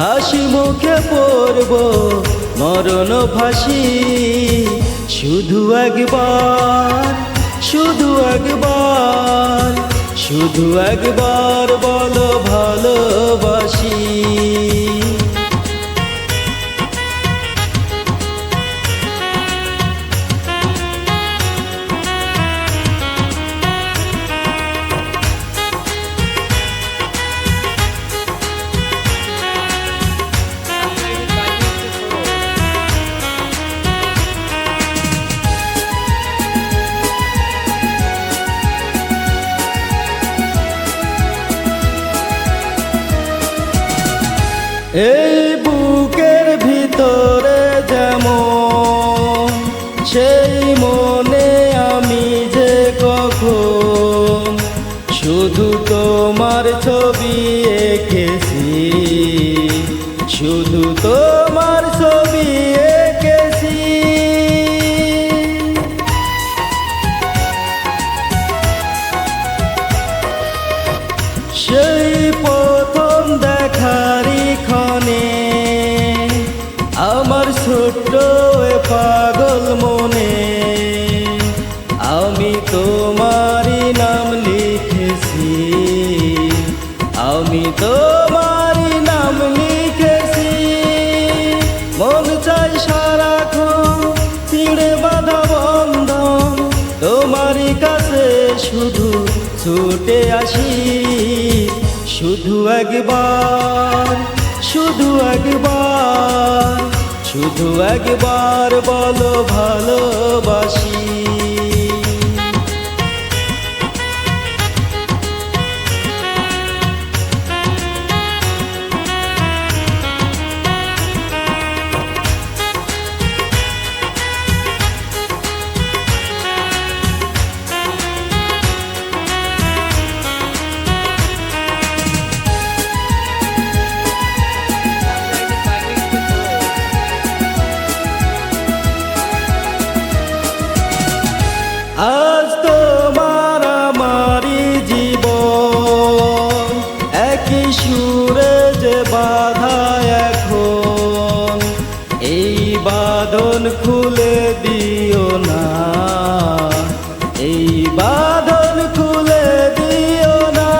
হাসি মুখে পড়ব মরণ ফাঁসি। শুধু একবার শুধু একবার শুধু একবার বলো এই বুকের ভিতরে যেমন সেই মনে আমি যে কখন শুধু তোমার ছবি এঁকেছি শুধু ছুটে আসি শুধু একবার শুধু একবার শুধু একবার বলো ভালোবাসি। না। এই বাঁধন খুলে দিও না।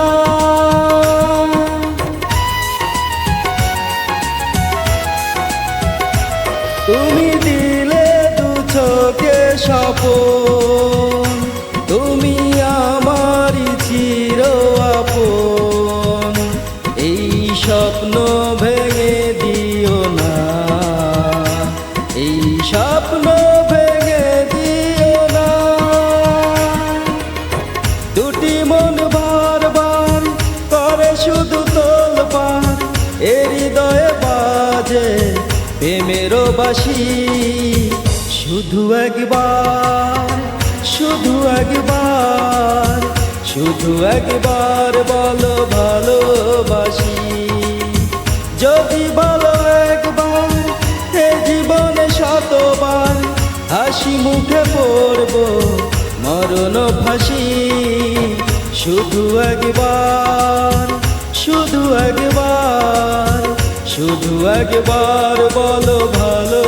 তুমি দিলে দু চোখে স্বপন তুমি আমারই হৃদয়ে বাজে প্রেমেরও বাসি। শুধু একবার শুধু একবার শুধু একবার বলো ভালোবাসি। যদি বলো একবার, এ জীবনে শতবার হাসি মুখে পড়ব, মরণ ফাঁসি। শুধু একবার শুধু একবার শুধু একবার বলো ভালো